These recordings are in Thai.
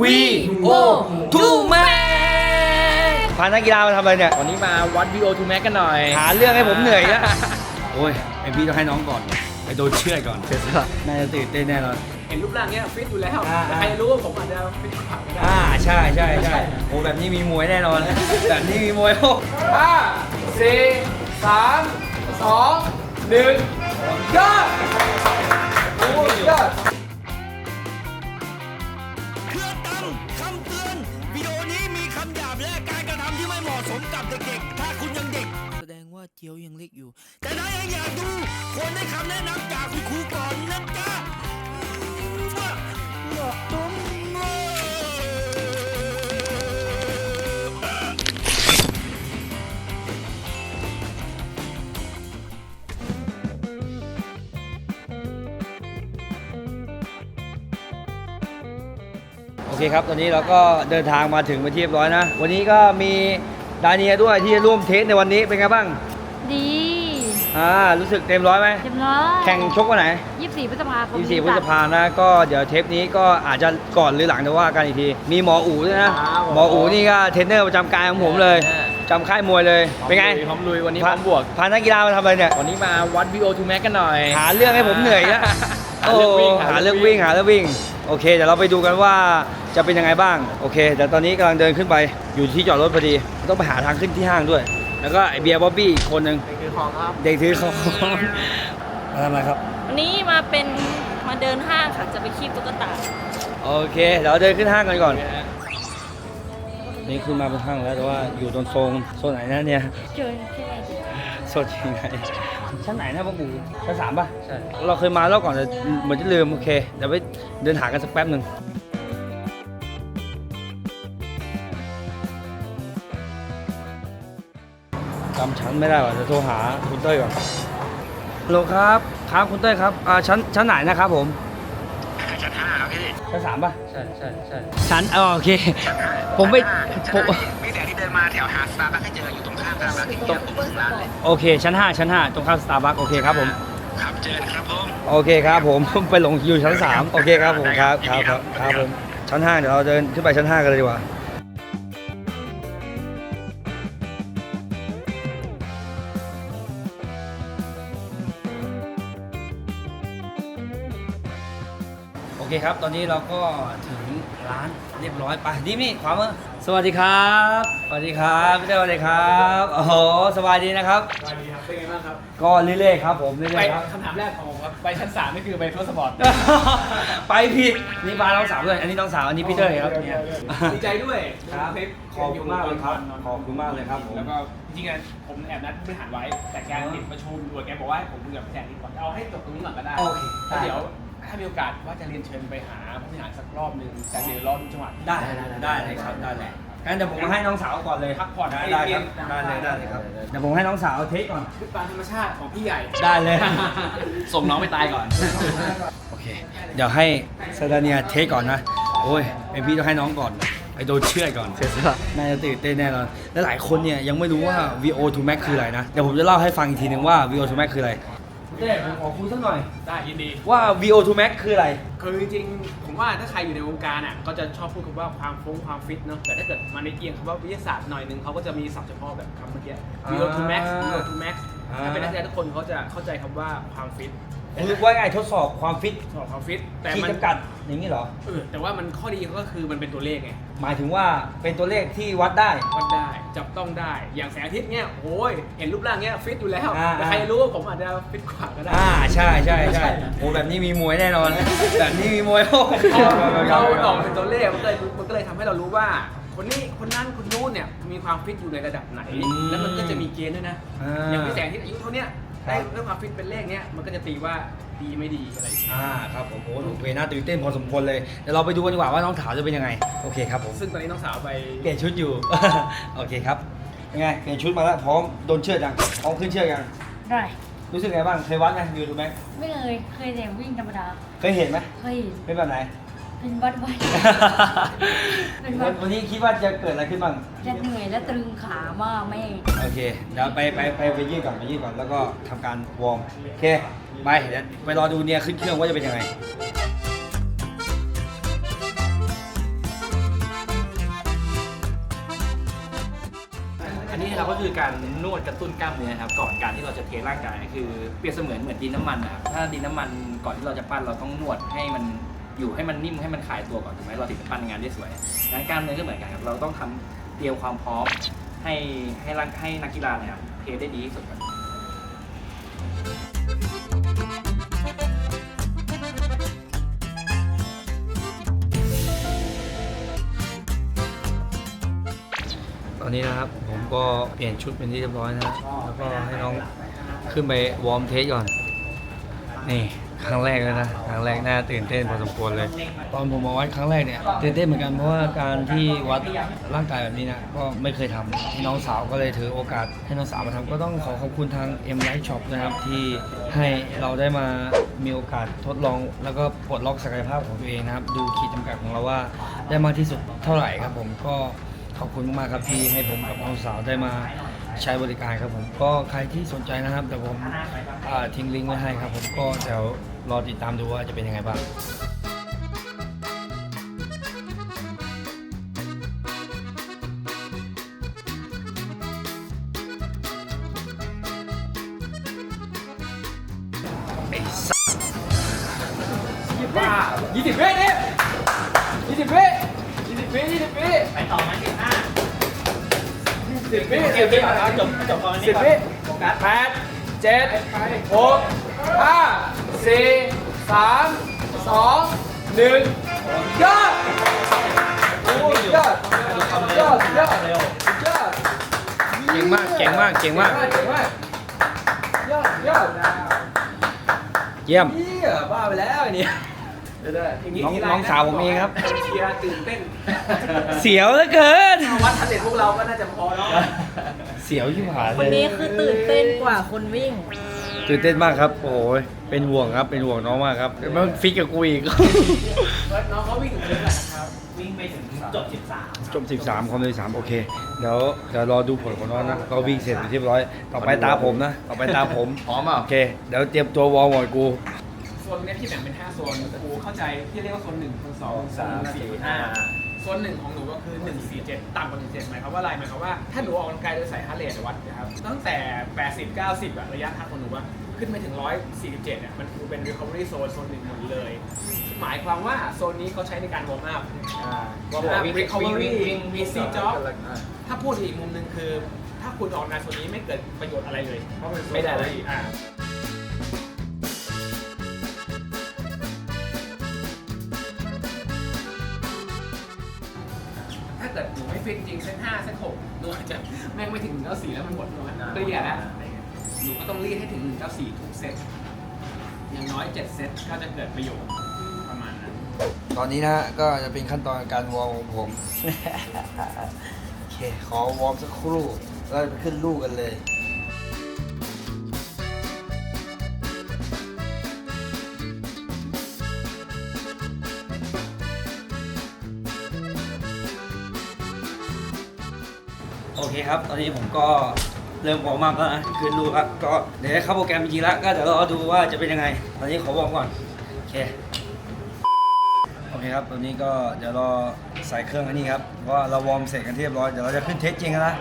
วีโอทูแม็กพานักกีฬามาทำอะไรเนี่ย วันนี้มาวัด VO to Max กันหน่อย หาเรื่องให้ผมเหนื่อยแล้ว โอ้ยไอพี่ต้องให้น้องก่อนไปโดนเชือดก่อนน่าจะตื่นเต้นแน่นอนเห็นรูปร่างเนี้ยฟิตอยู่แล้วอ่าแต่ใครรู้ว่าผมอาจจะฟิตกว่าก็ได้อ่าใช่ใช่ใช่โอ้แบบนี้มีมวยแน่นอนแบบนี้มีมวยโอ้ห้าสี่สามสองหนึ่งย เจียวยังเล็กอยู่ แต่ถ้ายังอยากดูควรได้คำแนะนำจากคุณครูก่อนนะจ๊ะว่าว่าตุ้มโอเคครับ ตอนนี้เราก็เดินทางมาถึงไปนที่เรียบร้อยนะ วันนี้ก็มีดาเนียด้วยที่ร่วมเทสในวันนี้เป็นไงบ้าง อ่ารู้สึกเต็มร้อยไหมเต็มร้อยแข่งชกวันไหนยี่สิบสี่พฤษภาคม24พฤษภานะก็เดี๋ยวเทปนี้ก็อาจจะก่อนหรือหลังจะว่ากันอีกทีมีหมออู๋ด้วยนะหมออู๋นี่ก็เทรนเนอร์ประจำกายของผมเลยจำค่ายมวยเลย เป็นไงพร้อมลุยวันนี้พร้อมบวกพานักกีฬามาทำอะไรเนี่ย วันนี้มาวัด VO to Max กันหน่อย หาเรื่องให้ผมเหนื่อยแล้วหาเรื่องวิ่งโหาเรื่องวิ่งหาเรื่องวิ่ง โอเคเดี๋ยวเราไปดูกันว่าจะเป็นยังไงบ้าง โอเคเดี๋ยวตอนนี้กำลังเดินขึ้นไปอยู่ที่จอดรถพอดี ต้องไปหาทางขึ้นที่ห้างด้วย แล้วก็ไอเบียร์บ๊อบบี้อีกคนหนึ่งคือของครับ เด็กถือของมาทำอะไรครับ วันนี้มาเป็นมาเดินห้างค่ะจะไปคีบตุ๊กตาโอเคเดี๋ยวเราเดินขึ้นห้างกันก่อน นี่ขึ้นมาบนห้างแล้วแต่ว่าอยู่ตรงโซนโซนไหนนะเนี่ยเจอที่ไหนดีโซนที่ไหนชั้นไหนนะพ่อปู่ชั้นสามป่ะใช่เราเคยมาแล้วก่อนแต่เหมือนจะลืมโอเคเดี๋ยวไปเดินหากันสักแป๊บหนึ่งำชั้นไม่ได้ว่ะจะโทรหาคุณเต้ยก่อนฮัลโหลครับครับคุณเต้ยครับอ่าชั้นชั้นไหนนะครับผม ชั้นห้าครับพี่ชั้นสามป่ะใช่ใช่ใช่ชั้นอ๋อโอเคผมไม่ผมพี่แต่ที่เดินมาแถวหาดสตาร์บัคให้เจออยู่ตรงข้ามสตาร์บัคที่ตรงร้านเลยโอเค ชั้น5ชั้น5ตรงข้ามสตาร์บัคโอเคครับผมครับเจอครับผมโอเคครับผมไปหลงอยู่ชั้น3โอเคครับผมครับครับครับครับผมชั้น5เดี๋ยวเราเดินขึ้นไปชั้น5กันเลยดีกว่า คครับ ตอนนี้เราก็ถึงร้านเรียบร้อยไปนี่นี่ขวามือสวัสดีครับ สวัสดีครับพี่เต้ยสวัสดีครับโอ้โหสบายดีนะครับ สวัสดีครับ เป็นไงบ้างครับ ก็เรื่อยๆครับผมเรื่ไปอยๆครับ คำถามแรกของผมครับไปชั้นสามนี่คือไปทดสปอร์ตไปผิดนี่พาน้องสาวด้วยอันนี้น้องสาวอันนี้พี่เต้ยครับเนี่ยดีใจด้วยครับคลิปขอบคุณมากเลยครับขอบคุณมากเลยครับผม แล้วก็จริงๆอะผมแอบนัดผู้บริหารไว้ แต่แกติดประชุมด่วนแกบอกว่าให้ผมคุยกับพี่แจนนี่ก่อนเอาให้จบตรงนี้ก่อนก็ได้โอเคได้ แล้วเดี๋ยว ถ้ามีโอกาสว่าจะเรียนเชิญไปหาผู้บริหารสักรอบหนึ่งแต่เดี๋ยวรอดูจังหวะได้ได้ได้เลยครับได้เลยงั้นเดี๋ยวผมมาให้น้องสาวก่อนเลยพักผ่อนได้ให้ได้เรีคยรับนได้เลยได้เลยครับเดี๋ยวผมให้น้องสาวเทคก่อนคือตามธรรมชาติของพี่ใหญ่ได้เลยส่งน้องไปตายก่อนโอเคเดี๋ยวให้ซาดาเนียเทคก่อนนะโอ้ยเป็นพี่ต้องให้น้องก่อนไปโดนเชือดก่อนน่าจะตื่นเต้นแน่นอนและหลายคนเนี่ยยังไม่รู้ว่า VO to Max คืออะไรนะเดี๋ยวผมจะเล่าให้ฟังอีกทีหนึ่งว่า VO to Max คืออะไร เต้ผมขอคุยสักหน่อย ได้ยินดี ว่า VO to Max คืออะไร คือจริงๆผมว่าถ้าใครอยู่ในวงการอะก็จะชอบพูดคำว่าความฟุ้งความฟิตเนาะแต่ถ้าเกิดมาในเอียงคำว่าวิทยาศาสตร์หน่อยหนึ่งเขาก็จะมีศัพท์เฉพาะแบบคำเมื่อกี้ VO to max VO to max อ่าถ้าเป็นนักแสดงทุกคนเขาจะเข้าใจคำว่าความฟิต คือว่าไงทดสอบความฟิตสอบความฟิตแต่ขีดมันจำกัดอย่างนี้เหรอเออแต่ว่ามันข้อดีก็คือมันเป็นตัวเลขไงหมายถึงว่าเป็นตัวเลขที่วัดได้ วัดได้จับต้องได้อย่างแสงอาทิตย์เนี่ยโอ้ยเห็นรูปร่างเนี้ยฟิตอยู่แล้วอ่า แต่ใครรู้ว่าผมอาจจะฟิตกว่าก็ได้ อ่าใช่ใช่ใช่โอ้แบบนี้มีมวยแน่นอน แบบนี้มีมวยโอ้เราออกเป็นตัวเลขมันก็เลยมันก็เลยทำให้เรารู้ว่า คนนี้คนนั้นคนนู้นเนี่ยมีความฟิตอยู่ในระดับไหนแล้วมันก็จะมีเกณฑ์ด้วยนะอย่างพี่แสงที่อายุเท่าเนี้ย ได้เรื่องความฟิตเป็นเลขเนี้ยมันก็จะตีว่าดีไม่ดีอะไรอย่างเงี้ยอ่าครับผมโอ้โหน่าตื่นเต้นพอสมควรเลยเดี๋ยวเราไปดูกันดีกว่าว่าน้องถาวจะเป็นยังไงโอเคครับผมซึ่งตอนนี้น้องสาวไปเปลี่ยนชุดอยู่ โอเคครับยังไงเปลี่ยนชุดมาแล้วพร้อมโดนเชือดยังพร้อมขึ้นเชือดยังได้รู้สึกไงบ้างเคยวัดไหมยูทูบไหมไม่เคยเคยแต่วิ่งธรรมดาเคยเห็นไหมเคยเห็นเป็นแบบไหน เป็นวัดวัด เป็นวัด วันนี้คิดว่าจะเกิดอะไรขึ้นบ้าง จะเหนื่อยและตรึงขามากแม่ โอเค เดี๋ยวไปไปไปไปยืดก่อนไปยืดก่อนแล้วก็ทำการวอร์มโอเคไปเดี๋วไปรอดูเนี่ยขึ้นเครื่องว่าจะเป็นยังไง อันนี้นะครับก็คือการนวดกระตุ้นกล้ามเนื้อครับก่อนการที่เราจะเทร่างกายคือเปรียบเสมือนเหมือนดินน้ำมันนะครับถ้าดินน้ำมันก่อนที่เราจะปั้นเราต้องนวดให้มัน อยู่ให้มันนิ่มให้มันคลายตัวก่อนถูกไหมเราถึงจะปั้นงานได้สวยงานกล้ามเนื้อก็เหมือนกันครับเราต้องทำเตรียมความพร้อมให้ให้ร่างให้นักกีฬาเนี่ยครับเทได้ดีที่สุดก่อนตอนนี้นะครับผมก็เปลี่ยนชุดเป็นที่เรียบร้อยนะแล้วก็ให้น้องขึ้นไปวอร์มเทสก่อน นี่ ครั้งแรกเลยนะครั้งแรกน่าตื่นเต้นพอสมควรเลย ตอนผมมาวัดครั้งแรกเนี่ยตื่นเต้นเหมือนกันเพราะว่าการที่วัดร่างกายแบบนี้นะก็ไม่เคยทำให้น้องสาวก็เลยถือโอกาสให้น้องสาวมาทำก็ต้องขอขอบคุณทาง M Light Shop นะครับที่ให้เราได้มามีโอกาสทดลอง แล้วก็ปลดล็อกศักยภาพของตัวเองนะครับ ดูขีดจำกัดของเราว่าได้มากที่สุดเท่าไหร่ครับผมก็ขอบคุณมากครับที่ให้ผมกับน้องสาวได้มา ใช้บริการครับผม ก็ใครที่สนใจนะครับเดี๋ยวผมทิ้งลิงก์ไว้ให้ครับ ผมก็เดี๋ยวรอติดตามดูว่าจะเป็นยังไงบ้างบ้ายี่สิบวินี่ยยี่สิบวิยี่สิบวิยี่สิบวิไปต่อไหม สิบวิสิบวิจบจบตอนนี้สิบวิแปดเจ็ดหกห้าสี่สามสองหนึ่งยอดโอ้ยยอดยอดยอดยอดเก่งมากเก่งมากเก่งมากยอดยอดเยี่ยมเยี่ยบ้าไปแล้วเนี่ย น้องน้องสาวผมเองครับ เชียร์ตื่นเต้นเสียวเหลือเกิน วัดทันเด็ดพวกเราก็น่าจะพอแล้วเสียวที่ผ่านคนเลนี้ยคือตื่นเต้นกว่าคนวิ่ง ตื่นเต้นมากครับ โอ้ยเป็นห่วงครับ เป็นห่วงน้องมากครับมันฟิกกับกูอีกน้องเขาวิ่งถึงเท่าไหร่นะครับ วิ่งไปถึงจบ 13 จบ 13ความเร็ว13 โอเค เดี๋ยวเดี๋ยวรอดูผลของน้องนะ ก็วิ่งเสร็จเป็นที่เรียบร้อย ต่อไปตาผมนะ ต่อไปตาผม พร้อมเปล่าโอเค เดี๋ยวเตรียมตัววอร์มก่อนกู ซนเนี้ยพี่แบ่งเป็น5โซนกูเข้าใจที่เรียกว่าโซน1โซน2โซน3 4 5โซนหนึ่งของหนูก็คือ1 4 7ต่ำกว่า1 7หมายความว่าอะไรหมายความว่าถ้าหนูออกกำลังกายโดยใส่ฮาร์ดเรทวัดนะครับตั้งแต่80 90อะระยะทางของหนูอะขึ้นไปถึง 147เนี่ยมันคือเป็น recovery zone โซนหนึ่งหมดเลย หมายความว่าโซนนี้เขาใช้ในการวอร์มอัพวอร์มอัพ recovery มีซีจ็อบถ้าพูดอีกมุมหนึ่งคือ ถ้าคุณออกงานส่วนนี้ไม่เกิดประโยชน์อะไรเลยเพราะมันไม่ได้เลยอ่าาเกิดหนูไม่ฟิตจริงเส้นห้าเส้นหกหนูอาจจะแม่งไม่ถึงหนึ่งเก้าสี่แล้วมันหมดเลยเปลี่ยแล้วหนูก็ต้องรีดให้ถึงหนึ่งเก้าสี่ทุกเซตอย่างน้อยเจ็ดเซตก็จะเกิดประโยชน์ประมาณนั้น ตอนนี้นะก็จะเป็นขั้นตอนการวอร์มของผม โอเค ขอวอร์มสักครู่แล้วไปขึ้นลูกกันเลย คครับ ตอนนี้ผมก็เริ่มวอร์มมากแล้วนะขึ้นลูกครับก็เดี๋ยวเข้าโปรแกรมจริงแล้วก็เดี๋ยวรอดูว่าจะเป็นยังไง ตอนนี้ขอวอร์มก่อนโอเคโอเคครับตอนนี้ก็เดี๋ยวรอใส่เครื่องอันนี้ครับเพราะว่าเราวอร์มเสร็จกันเรียบร้อยเดี๋ยวเราจะขึ้นเทสจริงกันนะ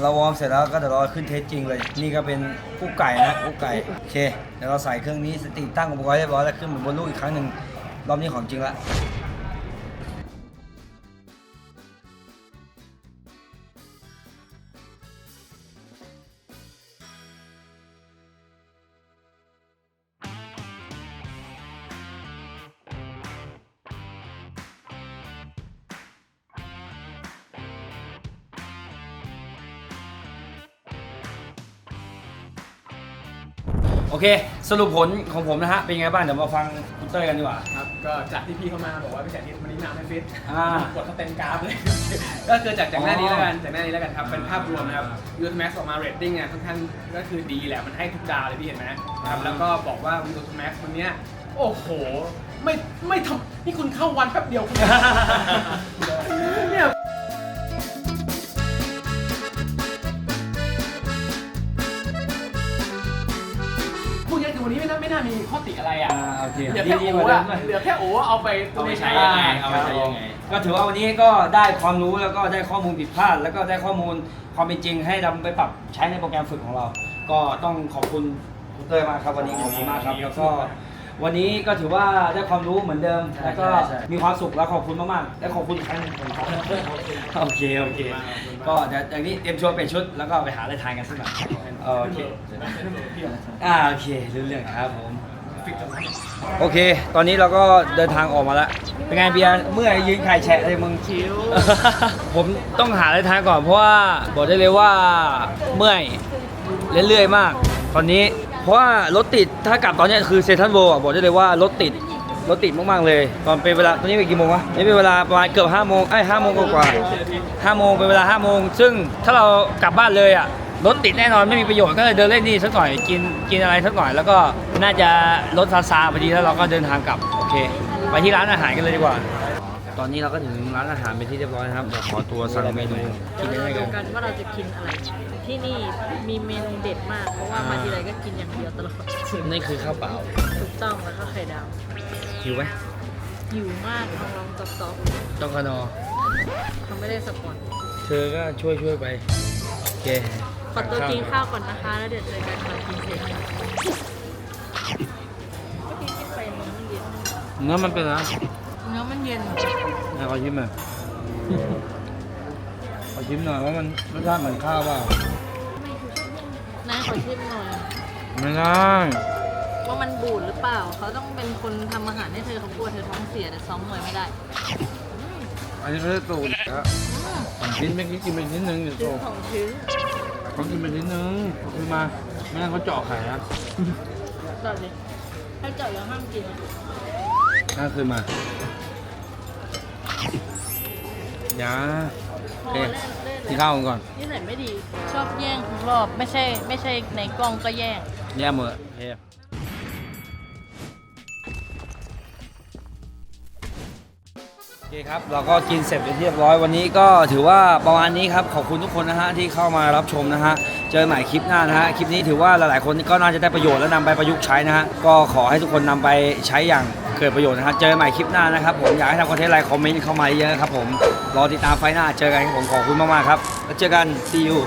เราวอร์มเสร็จแล้วก็เดี๋ยวเราขึ้นเทสจริงเลย นี่ก็เป็นกุ๊กไก่นะกุ๊กไก่โอเคเดี๋ยวเราใส่เครื่องนี้สติตั้งอุปกรณ์เรียบร้อยแล้วขึ้นบนลูกอีกครั้งหนึ่งรอบนี้ของจริงละ โอเค สรุปผลของผมนะฮะ เป็นยังไงบ้าง เดี๋ยวมาฟังคุณเต้ยกันดีกว่า ครับก็จากที่พี่เข้ามาบอกว่าพี่แสนที่วันนี้มาไม่ฟิตอ่ากดเขาเต็มกราฟเลย ก็คือจากจากหน้านี้แล้วกันจากหน้านี้แล้วกันครับเป็นภาพรวมนะครับ u s Max ออกมาเรตติ้งเนี่ยค่อนข้างก็คือดีแหละมันให้ทุกดาวเลยพี่เห็นไหมครับแล้วก็บอกว่า u s Max วันเนี้ยโอ้โห ไม่ไม่ทำนี่คุณเข้าวันแป๊บเดียวคุณ เนี่ยพูดง่ายคือวันนี้ไม่น่าไม่น่ามีข้อติอะไรอะอ่าโอเคเหลือแค่ดีโอ้ๆกว่าเดิอะมหน่อย เหลือแค่โอ้อะเอาไปเอาไปใช้ยังไงเอาไปใช้ยังไง ก็ถือว่าวันนี้ก็ได้ความรู้แล้วก็ได้ข้อมูลผิดพลาด แล้วก็ได้ข้อมูลความเป็นจริงให้นำไปปรับใช้ในโปรแกรมฝึกของเรา ก็ต้องขอบคุณคุณเต้ยมากครับวันนี้ขอบคุณมากครับ แล้วก็ วันนี้ก็ถือว่าได้ความรู้เหมือนเดิมแล้วก็มีความสุขแล้วขอบคุณมากๆ และขอบคุณอีกครั้งหนึงผมครับโอเคโอเค ก็เดี๋ยวอย่างนี้เตรียมชัวร์เปลี่ยนชุดแล้วก็ไปหาอะไรทานกันสักหน่อยโอเคอ่าโอเครู้เรื่องครับผมโอเค ตอนนี้เราก็เดินทางออกมาแล้วเป็นไงเบียร์เมื่อยยืนไข่แฉะเลยมึง ชิว ผมต้องหาอะไรทานก่อนเพราะว่าบอกได้เลยว่าเมื่อยเรื่อยๆมาก ตอนนี้ เพราะว่ารถติดถ้ากลับตอนเนี้ยคือเซนทรัลโวลด์อะบอกได้เลยว่ารถติดรถติดมากๆเลย ตอนเป็นเวลาตอนนี้เป็นกี่โมงวะนี่เป็นเวลาประมาณเกือบห้าโมงไอ้ห้าโมงกว่าๆห้าโมงเป็นเวลาห้าโมงซึ่งถ้าเรากลับบ้านเลยอะรถติดแน่นอนไม่มีประโยชน์ก็เลยเดินเล่นนี่สักหน่อยกินกินอะไรสักหน่อยแล้วก็น่าจะรถซาซาพอดีแล้วเราก็เดินทางกลับโอเค ไปที่ร้านอาหารกันเลยดีกว่า ตอนนี้เราก็ถึงร้านอาหารเป็นที่เรียบร้อยนะครับเดี๋ยวขอตัวสั่งเมนูกินได้มากัดูนกันว่าเราจะกินอะไร ที่นี่มีเมนูเด็ดมาก เพราะว่ามาทีไรก็กินอย่างเดียวตลอดนี่คือข้าวเปล่าถูกต้องแล้วก็ไข่ดาวหิวไหมหิวมากลองลองซอฟจ้องคานอๆเขาไม่ได้สปอนเธอก็ช่วยช่วยๆไป โอเคขอตัวกินข้าวก่อนนะคะ แล้วเดี๋ยวเจอกันตอนกินเสร็จเมื่อกี้กินไปเนื้อมันเย็นเนื้อมันเป็นอะไร เนื้อมันเย็นให้ขอชิมหน่อยขอชิมหน่อยว่ามันรสชาติเหมือนข้าวเปล่านายขอชิมหน่อย ไม่ได้ว่ามันบูดหรือเปล่า เขาต้องเป็นคนทำอาหารให้เธอเขากลัวเธอท้องเสียแต่ซ้อมมวยไม่ได้อันนี้เขาจะตูดครับสองชิ้นเมื่อกี้กินไปนิดนึงเดี๋ยวโตชิ้นของชิ้นเขากินไปนิดนึงเขาซื้อมา ไม่งั้นเขาเจาะไข่นะต่อเลยให้เจาะแล้วห้ามกิน นะน่าคืนมาอย่าโอเคพอเล่นเล่นกินข้าวกันก่อนนี่ใส่ไม่ดี ชอบแย่งทุกรอบ ไม่ใช่ ไม่ใช่ในกล้องก็แย่ง แย่หมดโอเคโอเคครับ เราก็กินเสร็จเป็นที่เรียบร้อยวันนี้ก็ถือว่าประมาณนี้ครับ ขอบคุณทุกคนนะฮะที่เข้ามารับชมนะฮะ เจอใหม่คลิปหน้านะฮะ คลิปนี้ถือว่าหลายๆคนก็น่าจะได้ประโยชน์และนำไปประยุกต์ใช้นะฮะ ก็ขอให้ทุกคนนำไปใช้อย่าง เกิดประโยชน์นะครับ เจอใหม่คลิปหน้านะครับผมอยากให้ทำคอนเทนต์อะไรคอมเมนต์เข้ามาเยอะครับผมรอติดตามไฟหน้าเจอกันครับผมขอบคุณมากๆครับแล้วเจอกัน see you